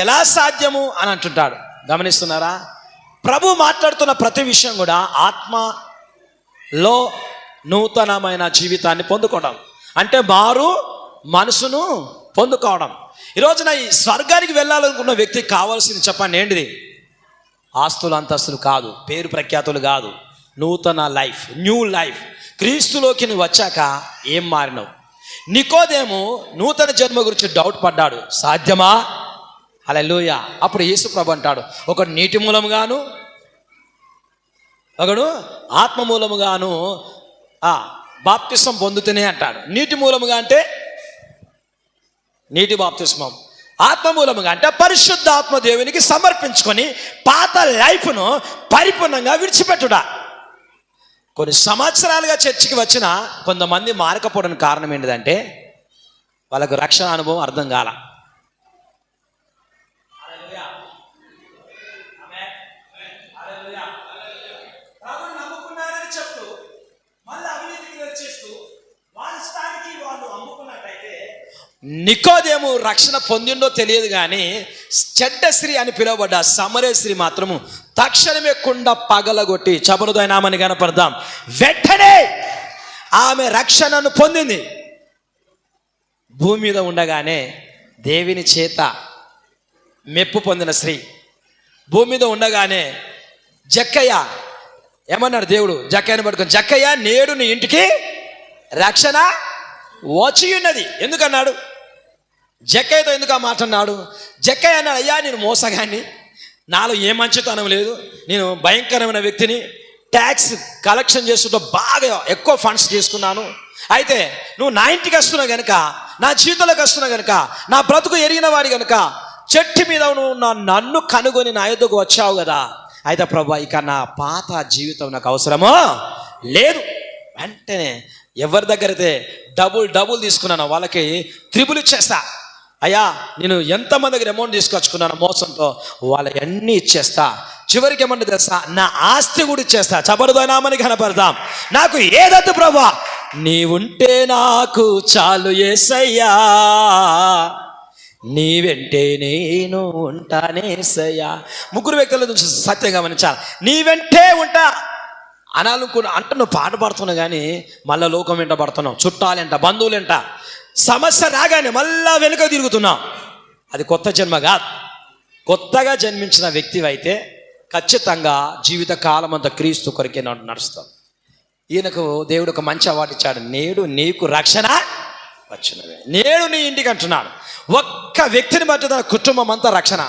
ఎలా సాధ్యము అని అంటుంటాడు. గమనిస్తున్నారా? ప్రభు మాట్లాడుతున్న ప్రతి విషయం కూడా ఆత్మలో నూతనమైన జీవితాన్ని పొందుకోవడం. అంటే మారు మనసును పొందుకోవడం. ఈ రోజున ఈ స్వర్గానికి వెళ్ళాలనుకున్న వ్యక్తికి కావాల్సింది చెప్పండి ఏంటిది? ఆస్తులు అంతస్తులు కాదు పేరు ప్రఖ్యాతులు కాదు. నూతన లైఫ్ న్యూ లైఫ్. క్రీస్తులోకి నువ్వు వచ్చాక ఏం మారినావు? నికోదేమో నూతన జన్మ గురించి డౌట్ పడ్డాడు. సాధ్యమా? అలా లూయ అప్పుడు యేసు ప్రభు అంటాడు ఒకడు నీటి మూలముగాను ఒకడు ఆత్మ మూలముగాను బాప్తిస్వం పొందుతూనే అంటాడు. నీటి మూలముగా అంటే నీటి బాప్తిస్మం. ఆత్మ మూలముగా అంటే పరిశుద్ధ ఆత్మ దేవునికి సమర్పించుకొని పాత లైఫ్ను పరిపూర్ణంగా విడిచిపెట్టుడా కొన్ని సంవత్సరాలుగా చర్చికి వచ్చిన కొంతమంది మారకపోవడానికి కారణం ఏంటిదంటే వాళ్ళకు రక్షణ అనుభవం అర్థం కాల. నికోదేము రక్షణ పొందిండో తెలియదు కానీ చెడ్డశ్రీ అని పిలువబడ్డ సమరే స్త్రీ మాత్రము తక్షణమే కుండ పగలగొట్టి చబరుదైనామని కనపడదాం వెంటనే ఆమె రక్షణను పొందింది. భూమి మీద ఉండగానే దేవిని చేత మెప్పు పొందిన స్త్రీ. భూమి మీద ఉండగానే జక్కయ్య ఏమన్నాడు దేవుడు? జక్కయ్యను పట్టుకొని జక్కయ్య నేడు నీ ఇంటికి రక్షణ వచ్చి ఉన్నది. ఎందుకన్నాడు? జక్కయ్యతో ఎందుకు ఆ మాట అన్నాడు? జక్కయ్య అన్నాడు అయ్యా నేను మోసగాన్ని. నాలో ఏ మంచితనం లేదు. నేను భయంకరమైన వ్యక్తిని. ట్యాక్స్ కలెక్షన్ చేస్తుంటే బాగా ఎక్కువ ఫండ్స్ తీసుకున్నాను. అయితే నువ్వు నా ఇంటికి వస్తున్నావు గనుక నా జీవితంలోకి వస్తున్నావు కనుక నా బ్రతుకు ఎరిగిన వాడి కనుక చెట్టు మీద నువ్వు నన్ను కనుగొని నా యుద్ధకు వచ్చావు కదా. అయితే ప్రభా ఇక నా పాత జీవితం నాకు అవసరమో? లేదు. వెంటనే ఎవరి దగ్గర అయితే డబుల్ డబుల్ తీసుకున్నానో వాళ్ళకి త్రిబుల్ ఇచ్చేస్తా. అయ్యా నేను ఎంతమంది దగ్గర అమౌంట్ తీసుకొచ్చుకున్నాను మోసంతో వాళ్ళన్నీ ఇచ్చేస్తా. చివరికి ఏమన్నా తెలుసా? నా ఆస్తి కూడా ఇచ్చేస్తా. చబరుదనామని కనపడదాం. నాకు ఏదద్దు ప్రభా? నీవుంటే నాకు చాలు ఏసయ్యా. నీ వెంటే నేను ఉంటానేసయ్యా. ముగ్గురు వ్యక్తుల నుంచి సత్యం గమనించాలి. నీ వెంటే ఉంటా. అనాలనుకున్న అంట నువ్వు పాట పాడుతున్నావు కానీ మళ్ళీ లోకం వెంట పడుతున్నావు చుట్టాలంట బంధువులంట. సమస్య రాగానే మళ్ళా వెనుక తిరుగుతున్నావు అది కొత్త జన్మ కాదు. కొత్తగా జన్మించిన వ్యక్తి అయితే ఖచ్చితంగా జీవిత కాలం అంతా క్రీస్తు కొరికే నడుస్తాం. ఈయనకు దేవుడు ఒక మంచి అవార్డు ఇచ్చాడు. నేడు నీకు రక్షణ వచ్చినవే. నేడు నీ ఇంటికి అంటున్నాడు. ఒక్క వ్యక్తిని బట్టి తన కుటుంబం అంతా రక్షణ.